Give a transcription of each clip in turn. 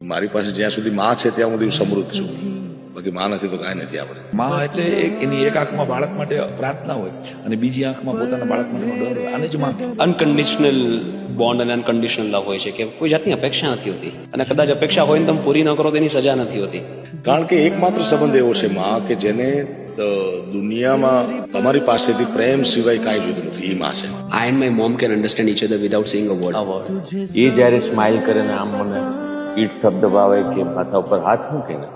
મારી પાસે જ્યાં સુધી માં છે ત્યાં સુધી હું સમૃદ્ધ છું. બાકી માં નથી તો કાંઈ નથી આપણે. માં એટલે એક એની એક આંખમાં બાળક માટે પ્રાર્થના હોય અને બીજી આંખમાં પોતાના બાળક માટે ડર હોય. આને જ માં અનકન્ડિશનલ બોન્ડ અને અનકન્ડિશનલ લવ હોય છે કે કોઈ જાતની અપેક્ષા નથી હોતી. અને કદાચ અપેક્ષા હોય ને તમે પૂરી ન કરો તો એની સજા નથી હોતી. કારણ કે એકમાત્ર સંબંધ એવો છે માં કે જેને દુનિયામાં તમારી પાસેથી પ્રેમ સિવાય કાંઈ જોતું નથી. એ માં છે. I and my mom can understand each other without saying a word એ જ્યારે સ્માઇલ કરે ને આમ મને ઈટ દબાવે કે માથા ઉપર હાથ મૂકે ને?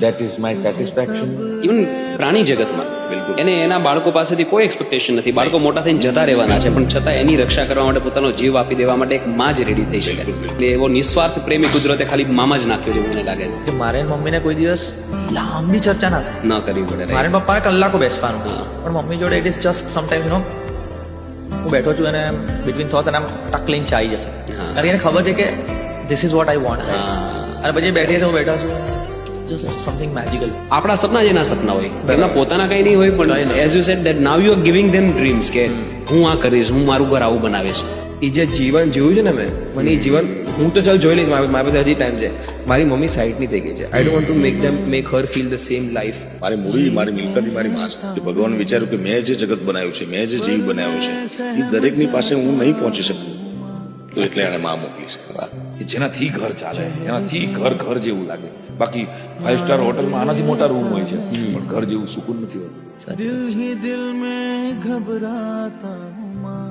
That is my satisfaction even પ્રાણી જગતમાં એને એના બાળકો પાસેથી કોઈ એક્સપેક્ટેશન નથી. બાળકો મોટા થઈને જતા રહેવાના છે પણ છતાં એની રક્ષા કરવા માટે પોતાનો જીવ આપી દેવા માટે એક માં જ રેડી થઈ શકે એટલે એવો નિસ્વાર્થ પ્રેમી કુદરતે ખાલી મામા જ નાખ્યો છે મને લાગે છે. કે મારે મમ્મીને કોઈ દિવસ લાંબી ચર્ચા ના થાય. ન કરવી પડે મારે? પપ્પાને કલાકો બેસવાનું. હા. પણ મમ્મી જોડે ઇટ ઇઝ જસ્ટ સમટાઈમ નો હું બેઠો છું અને બિટવીન થોટ્સ અને આમ ટક ચાઈ જશે. હા. કારણ કે એને ખબર છે કે this is what I want. અને પછી બેઠી છે હું બેઠો છું. જસ્ટ સમથિંગ મેજિકલ આપણા સપના જેના સપના હોય. એમના પોતાના કઈ નહીં હોય પણ as you said that now you are giving them dreams કે હું આ કરીશ હું મારું ઘર આવું બનાવીશ. એ જે જીવન જીવ્યું છે ને મેં મને એ જીવન હું તો ચાલ જોઈ લઈશ મારી મારી પાસે હજી ટાઈમ છે. મારી મમ્મી સાઈડની થઈ ગઈ છે. I don't want to make them make her feel the same life મારી મૂડી મારી મિલકત મારી માસ. ભગવાન વિચાર્યું કે મેં જે જગત બનાવ્યું છે મેં જે જીવ બનાવ્યું છે એ દરેકની પાસે હું નહીં પહોંચી શકું. તો એટલે એણે માં મોકલી છે કે જેનાથી ઘર ચાલે એનાથી ઘર ઘર જેવું લાગે બાકી ફાઈવ સ્ટાર હોટલમાં આનાથી મોટા રૂમ હોય છે પણ ઘર જેવું સુકૂન નથી હોતું दिल ही दिल में घबराता हूँ माँ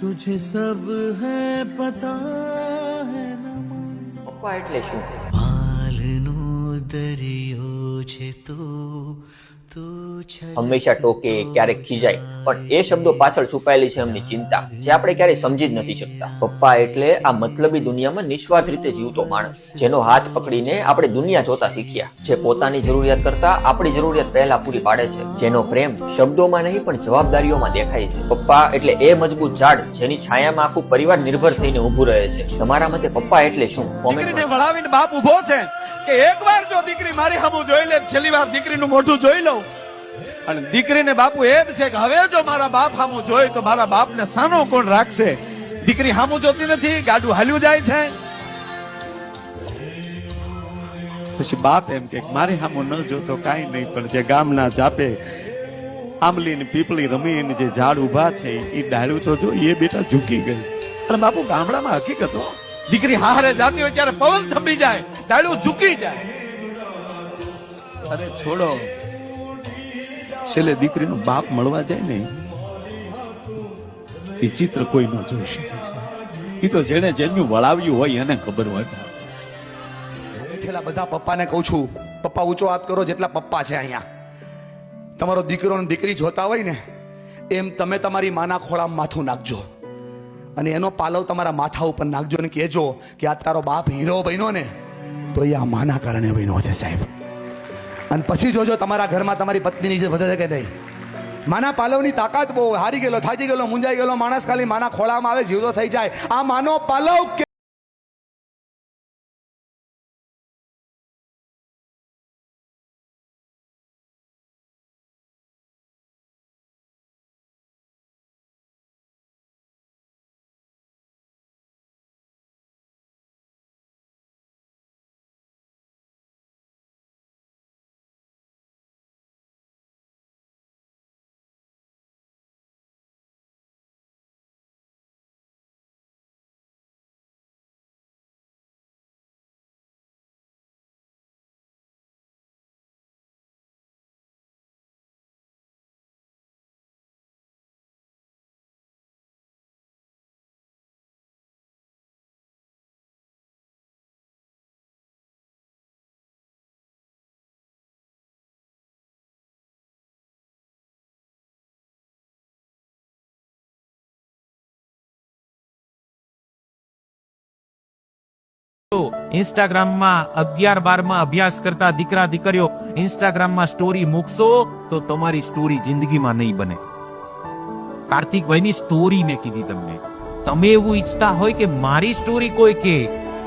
तुझे सब है पता है ना माँ પપ્પા એટલે શું પાલનો દરિયો છે તો તું છે હંમેશા ટોકે ક્યારેક ખીજાય. પણ એ શબ્દો પાછળ છુપાયેલી છે એમની ચિંતા જે આપણે ક્યારેય સમજી જ નથી શકતા. પપ્પા એટલે આ મતલબી દુનિયામાં નિસ્વાર્થ રીતે જીવતો માણસ જેનો હાથ પકડીને આપણે દુનિયા જોતા શીખ્યા. જે પોતાની જરૂરિયાત કરતા આપણી જરૂરિયાત પહેલા પૂરી પાડે છે. જેનો પ્રેમ શબ્દોમાં નહીં પણ જવાબદારીઓમાં દેખાય છે. પપ્પા એટલે એ મજબૂત ઝાડ જેની છાયામાં આખું પરિવાર નિર્ભર થઈને ઊભું રહે છે. તમારા મતે પપ્પા એટલે શું? કોમેન્ટ વળાવીને બાપ ઊભો છે. કે એકવાર જો દીકરી મારી સામું જોઈ લે, છેલ્લી વાર દીકરીનું મોઢું જોઈ લઉં. અને દીકરીને બાપુ એમ છે કે હવે જો મારા બાપ સામું જોઈ, તો મારા બાપને સાનો કોણ રાખશે? દીકરી સામું જોતી નથી, ગાડું હાલ્યું જાય છે. પછી બાપ એમ કે મારી સામું ન જોતો કાંઈ નહીં, પણ જે ગામના જાપે આંબલી ને પીપળી રમીને જે ઝાડ ઊભા છે એ ડાળું તો જો એ બેટા ઝૂકી ગઈ. અને બાપુ ગામડામાં હકીકતો દીકરી હારે જાતી હોય ત્યારે પવન થંભી જાય. ડાળું ઝૂકી જાય. અરે છોડો. છેલ્લે દીકરીનો બાપ મળવા જાય ને એ ચિત્ર કોઈ ન જોઈ શકે છે એ તો જેને જેનું વળાવ્યું હોય એને ખબર હોય. બેઠેલા બધા પપ્પાને કહું છું પપ્પા ઊંચો હાથ કરો જેટલા પપ્પા છે અહીંયા. તમારો દીકરો અને દીકરી જોતા હોય ને એમ તમે તમારી માના ખોળામાં માથું નાખજો. અને એનો પાલવ તમારા માથા ઉપર નાખજો અને કહેજો કે આ તારો બાપ હીરો બન્યો ને તો એ આ માના કારણે બન્યો છે સાહેબ. અને પછી જોજો તમારા ઘરમાં તમારી પત્નીની ઇજ્જત વધે છે કે નહીં. માના પાલવની તાકાત બહુ હારી ગયેલો, થાજી ગયેલો મુંજાઈ ગયેલો માણસ ખાલી માના ખોળામાં આવે, જીવતો થઈ જાય. આ માનો પાલવ ઇન્સ્ટાગ્રામમાં અગિયાર બારમાં અભ્યાસ કરતા દીકરા દીકરીઓ ઇન્સ્ટાગ્રામમાં સ્ટોરી મૂકશો તો તમારી સ્ટોરી જિંદગીમાં નહીં બને. કાર્તિકભાઈની સ્ટોરી મેં કીધી તમને. તમે એવું ઈચ્છતા હોય કે મારી સ્ટોરી કોઈ કે,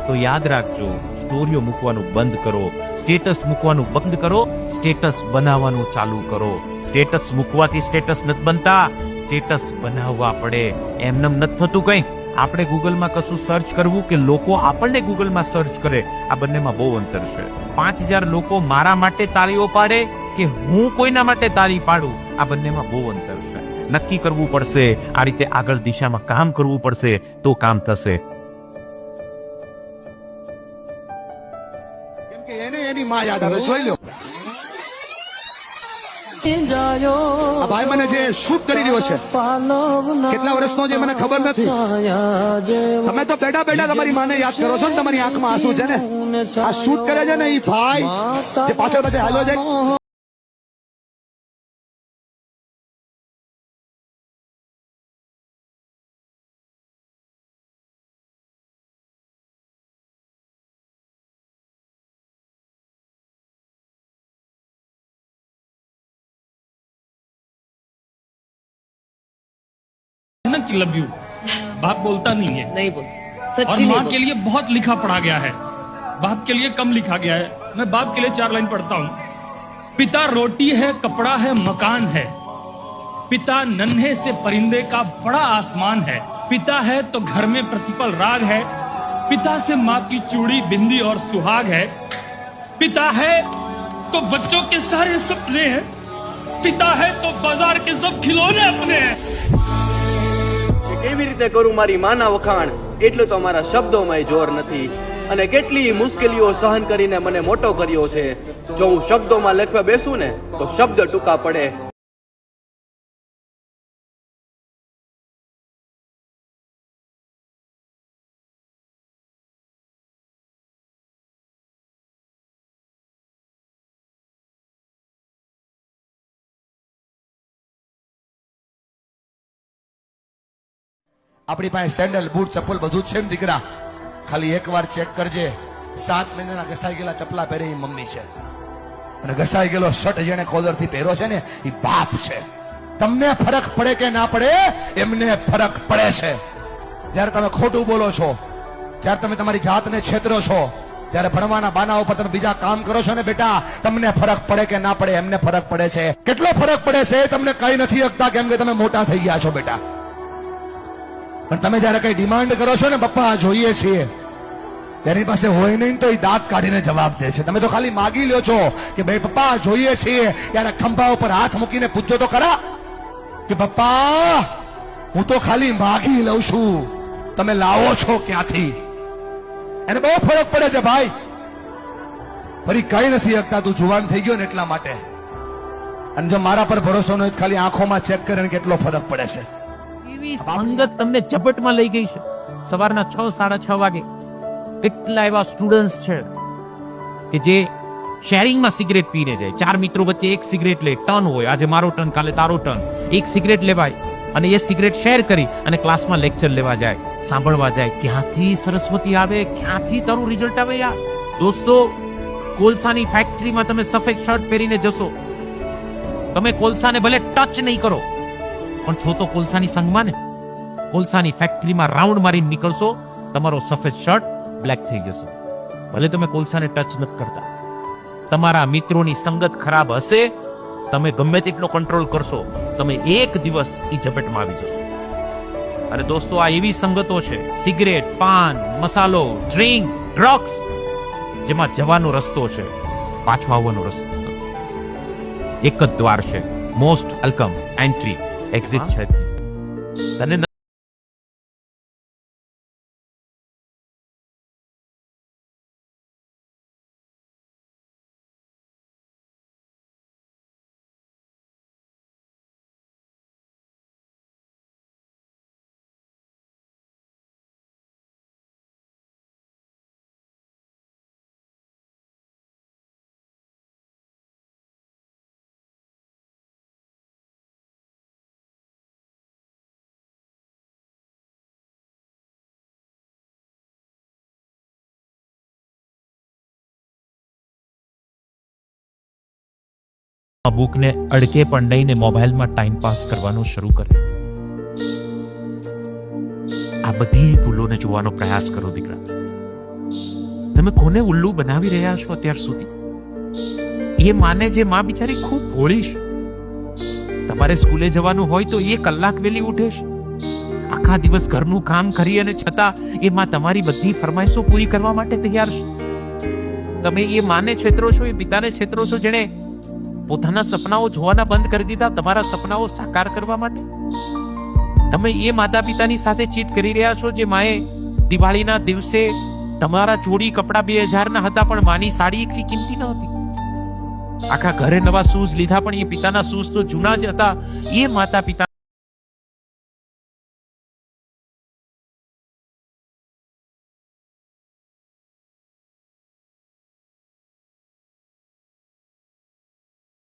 તો યાદ રાખજો સ્ટોરીઓ મૂકવાનું બંધ કરો સ્ટેટસ મૂકવાનું બંધ કરો સ્ટેટસ બનાવવાનું ચાલુ કરો. સ્ટેટસ મૂકવાથી સ્ટેટસ નથી બનતા સ્ટેટસ બનાવવા પડે. એમનેમ નથી થતું કઈ. આપણે ગૂગલમાં કશું સર્ચ કરવું કે લોકો આપણને ગૂગલમાં સર્ચ કરે આ બંનેમાં બહુ અંતર છે. પાંચ હજાર લોકો મારા માટે તાળીઓ પાડે કે હું કોઈના માટે તાળી પાડું આ બંનેમાં બહુ અંતર છે. નક્કી કરવું પડશે આ રીતે આગળ દિશામાં કામ કરવું પડશે તો કામ થશે. કેમ કે એને એની માં યાદ આવે. જોઈ લો. આ ભાઈ મને જે શૂટ કરી રહ્યો છે કેટલા વર્ષનો જે મને ખબર નથી. તમે તો બેઠા બેઠા તમારી માને યાદ કરો છો ને તમારી આંખમાં આંસુ છે ને? આ શૂટ કરે છે ને એ ભાઈ જે પાછળ પાછળ હાલો જાય. ना कि लव यू बाप बोलता नहीं है। नहीं बोल और माँ के लिए बहुत लिखा पढ़ा गया है। बाप के लिए कम लिखा गया है। मैं बाप के लिए चार लाइन पढ़ता हूँ। पिता रोटी है कपड़ा है मकान है। पिता नन्हे से परिंदे का बड़ा आसमान है। पिता है तो घर में प्रतिपल राग है। पिता से माँ की चूड़ी बिंदी और सुहाग है। पिता है तो बच्चों के सारे सपने हैं। पिता है तो बाज़ार के सब खिलौने अपने हैं। કેવી રીતે કરું મારી માના વખાણ? એટલું તો મારા શબ્દોમાં જોર નથી. અને કેટલી મુશ્કેલીઓ સહન કરીને મને મોટો કર્યો છે. જો હું શબ્દોમાં લખવા બેસું ને, તો શબ્દ ટૂંકા પડે. આપણી પાસે સેન્ડલ, બૂટ, ચપ્પલ બધું છે ને દીકરા. ખાલી એકવાર ચેક કરજે. સાત મહિનાના ઘસાઈ ગયેલા ચપલા પહેરે એ મમ્મી છે. અને ઘસાઈ ગયેલો શર્ટ જેને કોલરથી પહેરો છે ને, એ બાપ છે. તમને ફરક પડે કે ના પડે, એમને ફરક પડે છે. જ્યારે તમે ખોટું બોલો છો, જ્યારે તમે તમારી જાતને છેતરો છો, ત્યારે ભણવાના બાના ઉપર તમે બીજા કામ કરો છો ને બેટા, તમને ફરક પડે કે ના પડે, એમને ફરક પડે છે. કેટલો ફરક પડે છે તમને કઈ નથી શકતા કેમ કે તમે મોટા થઈ ગયા છો બેટા. પણ તમે જયારે કઈ ડિમાન્ડ કરો છો ને, પપ્પા જોઈએ છીએ. તેની પાસે હોય નહીં તો એ દાંત કાઢીને જવાબ દે છે. તમે તો ખાલી માગી લ્યો છો કે ભાઈ, પપ્પા જોઈએ છીએ. ત્યારે ખંભા ઉપર હાથ મૂકીને પૂછજો તો ખરા કે પપ્પા, હું તો ખાલી માગી લઉં છું. તમે લાવો છો ક્યાંથી? એને બહુ ફરક પડે છે ભાઈ. ફરી કઈ નથી શકતા તું જુવાન થઈ ગયો ને એટલા માટે. અને જો મારા પર ભરોસો ન હોય ખાલી આંખોમાં ચેક કરીને કેટલો ફરક પડે છે. સંગત તમને ઝપટમાં લઈ ગઈ છે. સવારના છ, સાડા છ વાગે કેટલા એવા સ્ટુડન્ટ્સ છે કે જે શેરિંગમાં સિગરેટ પીને જાય. ચાર મિત્રો વચ્ચે એક સિગરેટ લે ટર્ન હોય. આજે મારો ટર્ન કાલે તારો ટર્ન એક સિગરેટ લેવાય અને એ સિગરેટ શેર કરી અને ક્લાસમાં લેક્ચર લેવા જાય, સાંભળવા જાય. ક્યાંથી સરસ્વતી આવે? ક્યાંથી તારું રિઝલ્ટ આવે યાર? દોસ્તો, કોલસાની ફેક્ટરીમાં તમે સફેદ શર્ટ પહેરીને જશો. તમે કોલસાને ભલે ટચ નહીં કરો. પણ છો તો કોલસાની સંઘમાં ને કોલસાની ફેક્ટરીમાં રાઉન્ડ મારીને નીકળશો, તમારો સફેદ શર્ટ બ્લેક થઈ જશે. ભલે તમે કોલસાને ટચ નથી કરતા. તમારા મિત્રોની સંગત ખરાબ હશે, તમે ગમે તેટલો કંટ્રોલ કરશો, તમે એક દિવસ એ ઝપેટમાં આવી જશો. અરે દોસ્તો, આ એવી સંગતો છે, સિગરેટ, પાન, મસાલો ડ્રિંક ડ્રગ્સ જેમાં જવાનો રસ્તો છે, પાછો આવવાનો રસ્તો. એક જ દ્વાર છે મોસ્ટ વેલકમ એન્ટ્રી એક્ઝિટ છે જ બુકને અડકે પણ લઈને મોબાઈલમાં ટાઈમ પાસ કરવાનું શરૂ કરે. આ બધી ભૂલોને જોવાનો પ્રયાસ કરો દીકરા. તમે કોને ઉલ્લુ બનાવી રહ્યા છો અત્યાર સુધી? એ માને જે માં બિચારી ખૂબ ભોળી છે. તમારે સ્કૂલે જવાનું હોય તો એ કલાક વેલી ઉઠે આખા દિવસ ઘરનું કામ કરી અને છતાં એ માં તમારી બધી ફરમાઈશો પૂરી કરવા માટે તૈયાર છે. તમે એ માને છેતરો છો, એ પિતાને છેતરો છો જેણે પોતાના સપનાઓ જોવાના બંધ કરી દીધા, તમારા સપનાઓ સાકાર કરવા માટે? તમે એ માતા પિતાની સાથે ચીટ કરી રહ્યા છો જે માએ દિવાળીના દિવસે તમારા જોડી કપડા બે હજારના હતા, પણ માની સાડી એટલી કિંમતી ન હતી? આખા ઘરે નવા શૂઝ લીધા, પણ એ પિતાના શૂઝ તો જૂના જ હતા. એ માતા પિતા